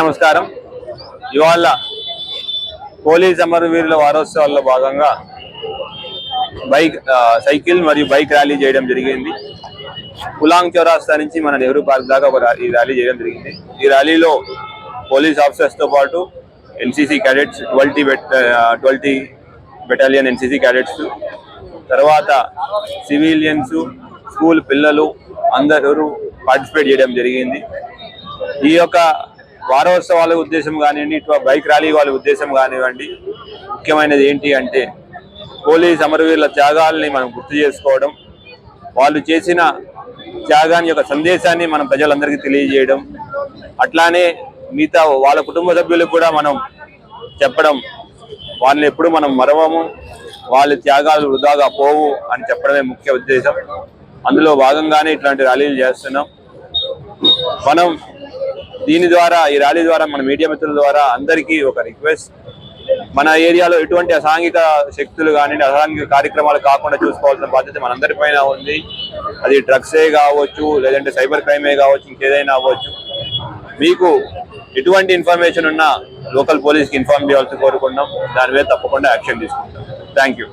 నమస్కారం. ఇవాళ పోలీస్ అమరవీరుల వారోత్సవాల్లో భాగంగా బైక్ సైకిల్ మరియు బైక్ ర్యాలీ చేయడం జరిగింది. కులాంగ్ చౌరాస్తా నుంచి మన నెహ్రూ పార్క్ దాకా ఒక ఈ ర్యాలీ చేయడం జరిగింది. ఈ ర్యాలీలో పోలీస్ ఆఫీసర్స్తో పాటు NCC cadets twenty twenty battalion NCC cadets తర్వాత సివిలియన్స్ స్కూల్ పిల్లలు అందరూ పార్టిసిపేట్ చేయడం జరిగింది. ఈ యొక్క వారోత్సవాల ఉద్దేశం కానివ్వండి ఇటు బైక్ ర్యాలీ వాళ్ళ ఉద్దేశం కానివ్వండి ముఖ్యమైనది ఏంటి అంటే పోలీస్ అమరవీరుల త్యాగాల్ని మనం గుర్తు చేసుకోవడం వాళ్ళు చేసిన త్యాగాన్ని యొక్క సందేశాన్ని మనం ప్రజలందరికీ తెలియజేయడం అట్లానే మిగతా వాళ్ళ కుటుంబ సభ్యులకు కూడా మనం చెప్పడం వాళ్ళని ఎప్పుడు మనం మరవము వాళ్ళ త్యాగాలు వృధాగా పోవు అని చెప్పడమే ముఖ్య ఉద్దేశం. అందులో భాగంగానే ఇట్లాంటి ర్యాలీలు చేస్తున్నాం. మనం దీని ద్వారా ఈ ర్యాలీ ద్వారా మన మీడియా మిత్రుల ద్వారా అందరికీ ఒక రిక్వెస్ట్. మన ఏరియాలో ఎటువంటి అసాంఘిక శక్తులు కానివ్వండి అసాంఘిక కార్యక్రమాలు కాకుండా చూసుకోవాల్సిన బాధ్యత మనందరిపైన ఉంది. అది డ్రగ్సే కావచ్చు లేదంటే సైబర్ క్రైమే కావచ్చు ఇంకేదైనా అవ్వచ్చు. మీకు ఎటువంటి ఇన్ఫర్మేషన్ ఉన్నా లోకల్ పోలీస్కి ఇన్ఫార్మ్ చేయాల్సి కోరుకుంటున్నాం. దాని మీద తప్పకుండా యాక్షన్ తీసుకుంటాం. Thank you.